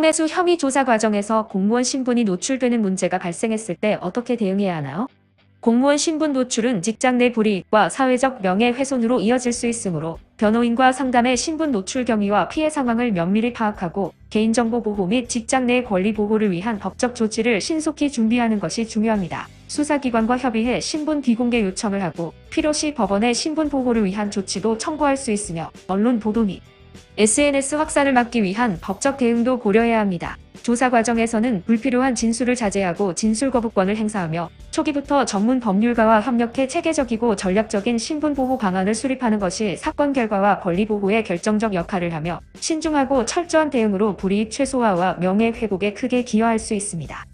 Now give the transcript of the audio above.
매수 혐의 조사 과정에서 공무원 신분이 노출되는 문제가 발생했을 때 어떻게 대응해야 하나요? 공무원 신분 노출은 직장 내 불이익과 사회적 명예훼손으로 이어질 수 있으므로 변호인과 상담의 신분 노출 경위와 피해 상황을 면밀히 파악하고 개인정보 보호 및 직장 내 권리 보호를 위한 법적 조치를 신속히 준비하는 것이 중요합니다. 수사기관과 협의해 신분 비공개 요청을 하고 필요시 법원의 신분 보호를 위한 조치도 청구할 수 있으며 언론 보도 및 SNS 확산을 막기 위한 법적 대응도 고려해야 합니다. 조사 과정에서는 불필요한 진술을 자제하고 진술 거부권을 행사하며 초기부터 전문 법률가와 협력해 체계적이고 전략적인 신분 보호 방안을 수립하는 것이 사건 결과와 권리 보호에 결정적 역할을 하며 신중하고 철저한 대응으로 불이익 최소화와 명예 회복에 크게 기여할 수 있습니다.